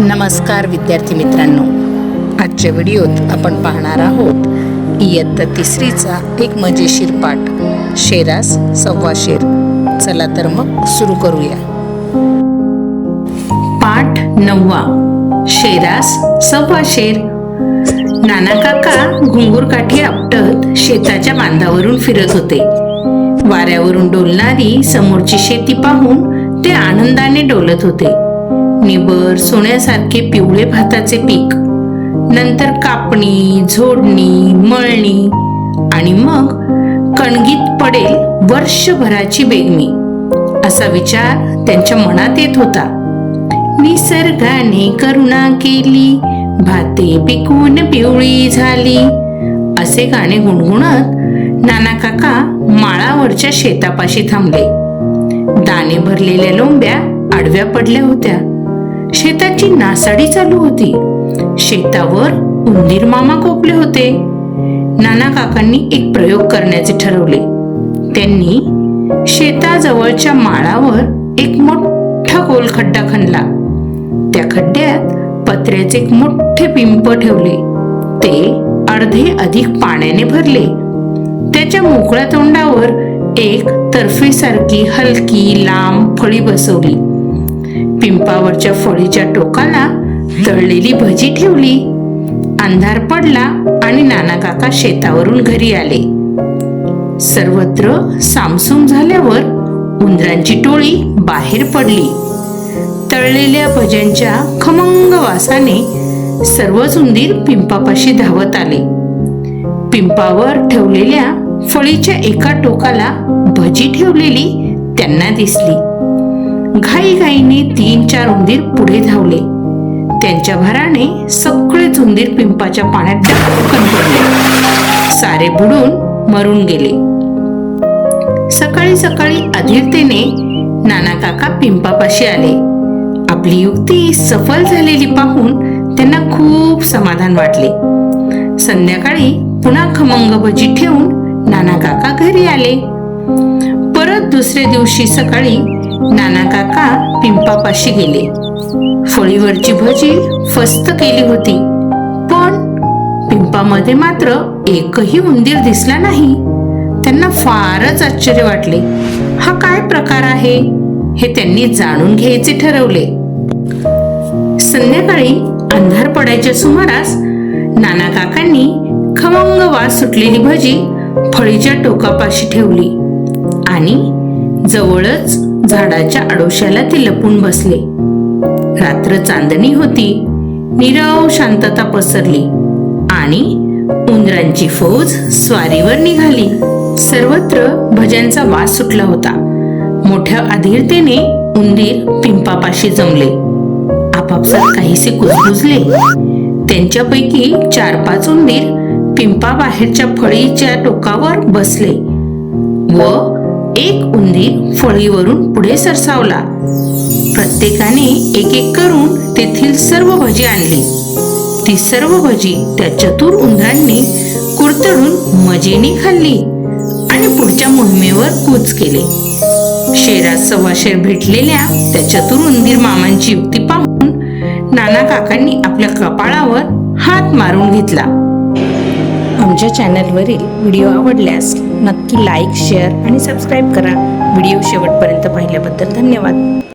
नमस्कार विद्यार्थी मित्रांनो. आजच्या व्हिडिओत आपण पाहणार आहोत. इयत्ता तिसरीचा एक मजेशीर पाठ. शेरास सव्वा शेर. चला तर मग सुरू करूया. पाठ नववा. शेरास सव्वा शेर. नाना काका घुंगूर काठी आपटत शेताच्या बांधावरून फिरत होते. वाऱ्यावरून डोलणारी समोरची शेती पाहून ते आनंदाने डोलत होते. निबर सोन्यासारखे पिवळे भाताचे पीक. नंतर कापणी झोडणी मळणी आणि मग कणगीत पडेल वर्षभराची बेगमी असा विचार त्यांच्या मनात येत होता. निसर्गाने करुणा केली भाते पिकवून पिवळी झाली असे गाणे गुणगुणत नाना काका माळावरच्या शेतापाशी थांबले. दाणे भरलेल्या लोंब्या आडव्या पडल्या होत्या. शेताची नासाडी चालू होती. शेतावर उंदीर मामा कोपले होते. नाना काकांनी एक प्रयोग करण्याचे ठरवले. त्यांनी शेताजवळच्या माळावर एक मोठा गोल खड्डा खणला. त्या खड्ड्यात पत्र्याचे एक मोठे पिंप ठेवले. ते अर्धे अधिक पाण्याने भरले. त्याच्या मोकळ्या तोंडावर एक तर्फीसारखी हलकी लांब फळी बसवली. पिंपावरच्या फळीच्या टोकाला तळलेली भजी ठेवली. अंधार पडला आणि नाना काका शेतावरून घरी आले. सर्वत्र सामसूम झाल्यावर उंदरांची टोळी बाहेर पडली. तळलेल्या भज्यांच्या खमंग वासाने सर्वच उंदीर पिंपापाशी धावत आले. पिंपावर ठेवलेल्या फळीच्या एका टोकाला भजी ठेवलेली त्यांना दिसली. घाईघाईने तीन चार उंदीर पुढे धावले. त्यांच्या भराने सगळेच उंदीर पिंपाच्या पाण्यात डक्कन पडले. सारे बुडून मरून गेले. सकाळी सकाळी अधीरतेने नाना काका पिंपापाशी आले. आपली युक्ती सफल झालेली पाहून त्यांना खूप समाधान वाटले. संध्याकाळी पुन्हा खमंग भजी ठेवून नाना काका घरी आले. परत दुसऱ्या दिवशी सकाळी नाना काका पिंपापाशी गेले. फळीवरची भजी फस्त केली होती. पण पिंपामध्ये मात्र एकही उंदीर दिसला नाही. त्यांना फारच आश्चर्य वाटले. हा काय प्रकार आहे? हे त्यांनी जाणून घ्यायचे ठरवले. संध्याकाळी अंधार पडायच्या सुमारास नाना काकांनी खमंग वास सुटलेली भजी फळीच्या टोकापाशी ठेवली आणि जवळच झाडाच्या आडोशाला ते लपून बसले. रात्र चांदणी होती. निरव शांतता पसरली आणि उंदरांची फौज स्वारीवर निघाली. सर्वत्र भज्यांचा वास सुटला होता. मोठ्या अधीरतेने उंदीर पिंपापाशी जमले. आपापसात काहीसे कुजबुजले. त्यांच्यापैकी चार पाच उंदीर पिंपा बाहेरच्या फळीच्या टोकावर बसले व एक उंदीर फळीवरून पुढे सरसावला. प्रत्येकाने एक एक करून तेथील सर्व भजी आणली. ती सर्व भजी त्या चतुर उंदरांनी कुरतडून मजेने खाल्ली आणि पुढच्या मोहिमेवर कूच केले. शेरात सव्वाशेर भेटलेल्या त्या चतुर उंदीर मामांची युक्ती पाहून नाना काकांनी आपल्या कपाळावर हात मारून घेतला. आमच्या चॅनलवरील व्हिडिओ आवडल्यास नक्की लाईक शेअर आणि सबस्क्राईब करा. व्हिडिओ शेवटपर्यंत पाहिल्याबद्दल धन्यवाद.